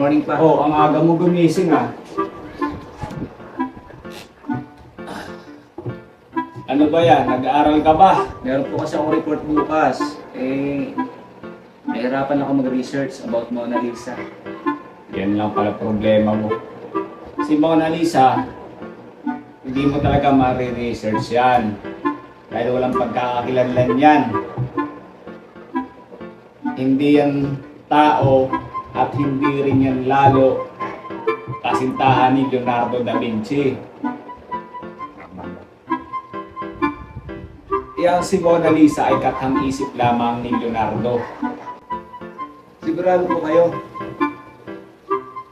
morning pa. Oh, ang aga mo gumising ah. Ano ba yan? Nag-aaral ka ba? Meron po kasi akong report bukas. Eh, nahirapan ako mag-research about Mona Lisa. Yan lang pala problema mo. Si Mona Lisa, hindi mo talaga ma-research yan. Dahil walang pagkakakilanlan yan. Hindi yan tao at hindi rin yan lalo kasintahan ni Leonardo da Vinci. Yang si Mona Lisa ay kathang-isip lamang ni Leonardo. Sigurado po kayo.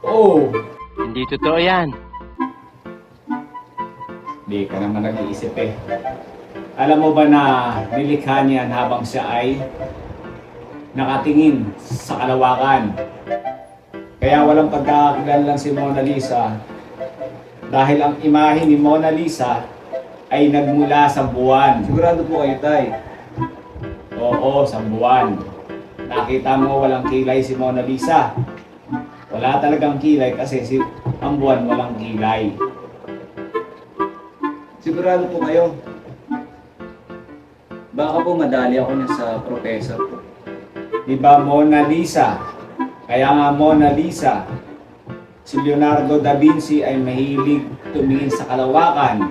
Oh, Hindi totoo yan. Di ka naman nag-iisip eh. Alam mo ba na nilikha niyan habang siya ay nakatingin sa kalawakan. Kaya walang pagkakakilan lang si Mona Lisa dahil ang imahe ni Mona Lisa ay nagmula sa buwan. Sigurado po kayo, Tay. Oo, sa buwan. Nakita mo walang kilay si Mona Lisa. Wala talagang kilay kasi si ang buwan walang kilay. Sigurado po kayo. Baka po madali ako na sa professor po. Di ba Mona Lisa? Kaya nga Mona Lisa, si Leonardo da Vinci ay mahilig tumingin sa kalawakan.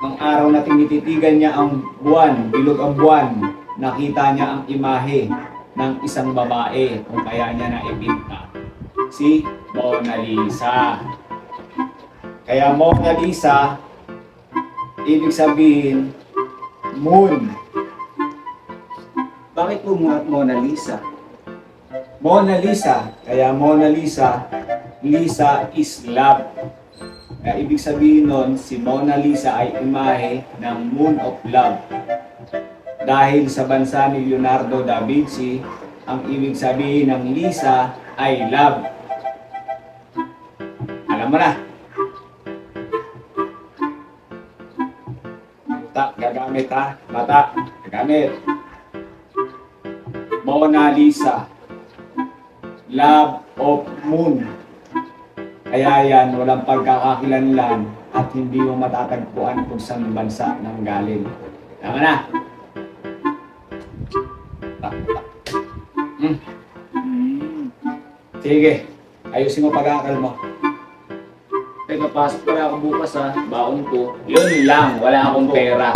Ang araw na tinititigan niya ang buwan, bilog ang buwan, nakita niya ang imahe ng isang babae kung kaya niya na ibinta. Si Mona Lisa. Kaya Mona Lisa, ibig sabihin, moon. Bakit po Mo- Mona Lisa? Mona Lisa. Kaya Mona Lisa, Lisa is love. Kaya ibig sabihin nun, si Mona Lisa ay imahe ng Moon of Love. Dahil sa bansa ni Leonardo da Vinci, ang ibig sabihin ng Lisa ay love. Alam mo na. Mata, gagamit ha. Mata, gagamit. Mona Lisa. Love of Moon. Kaya yan, walang pagkakakilanlan at hindi mo matatagpuan kung saan bansa nang galing. Tama na. Hmm. Sige, ayusin mo pag-aaral mo. Teka, pasok pala ako bukas ha. Baon ko. Yun lang, wala akong pera.